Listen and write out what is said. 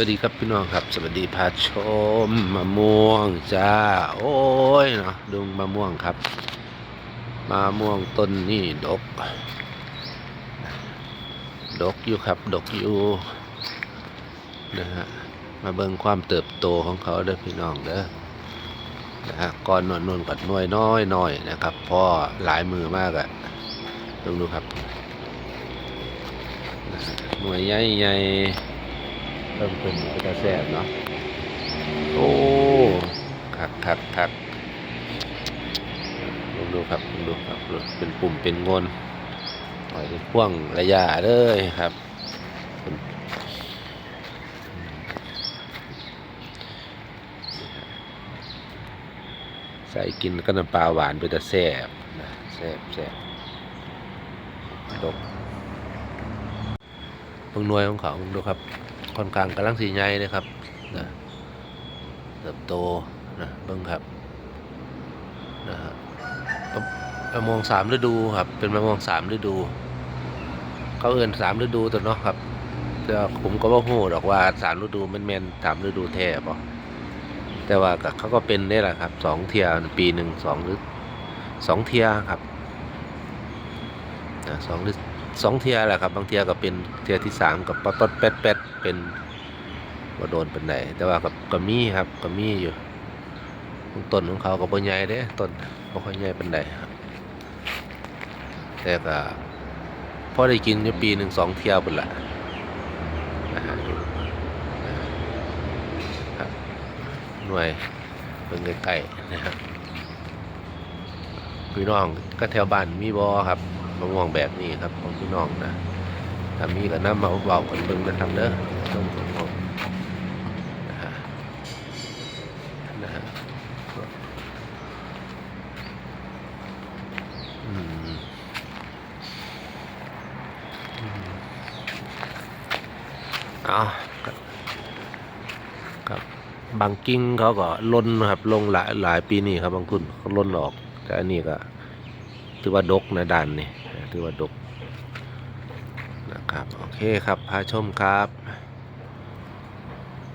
วัสดีครับพี่น้องครับ สวัสดีพาชมมะม่วงจ้า โอ้ยเนาะดุงมะม่วงครับมะม่วงต้นนี่ดก ดกอยู่ครับ ดกอยู่นะฮะมาเบิ่งความเติบโตของเขาเด้อพี่น้องเด้อนะฮะก้อนนวลนวลกัดน่วยน้อยน้อยนะครับพ่อหลายมือมากอะดูดูครับหน่วยใหญ่ใหญ่ เริ่มเป็นก็จะแซ่บเนาะโอ้คักคักคักลองดูครับลองดูครับเป็นปุ่มเป็นงนหอยเป็นพ่วงระยะเลยครับใส่กินก็น้ำปลาหวานไปแต่แซ่บนะแซ่บแซ่บดกเพิ่งนวยของเขาดูครับ ค่อนข้างกำลังสีใหญ่เลยครับนะเติบโตนะเบิ่งครับนะฮะมะมะม่วงสามฤดูครับเป็นมะม่วงสามฤดู เขาเอื่นสามฤดูตัวเนาะครับแต่ผมก็บ่ฮู้ดอกว่าสามฤดูมันแม่นสามฤดูแท้บ่แต่ว่าเขาก็เป็นได้แหละครับสองเทียปีหนึ่งสองหรือสองเทียครับนะสองหรือ สองเทียแหละครับ บางเทียก็เป็นเทียที่สามกับปอตดแป๊ดแป๊ดเป็นว่าโดนเป็นไหนแต่ว่ากับก็มีครับก็มีอยู่ต้นของเขาก็บ่ใหญ่เด้ต้นบ่ค่อยใหญ่เป็นไดครับแต่ก็พอได้กินอยู่ปีหนึ่งสองเที่ยวเป็นละนะฮะครับหน่วยเบิ่งใกล้ๆนะครับพี่น้องก็แถวบ้านมีบ่ครับ มะม่วงแบบนี้ครับของพี่น้องนะถ้ามีก็น้ำมาเบาๆกันเบิ่งนะครับเด้อต้นมะม่วงนะฮะนะฮะอืมอืมเอครับบางกิ้งเขาก็ล้นครับลงหลายหลายปีนี่ครับบางคุณเขาล้นออก แต่อันนี้ก็ ถือว่าดกนะดันนี่ถือว่าดกนะครับ โอเคครับพาชมครับ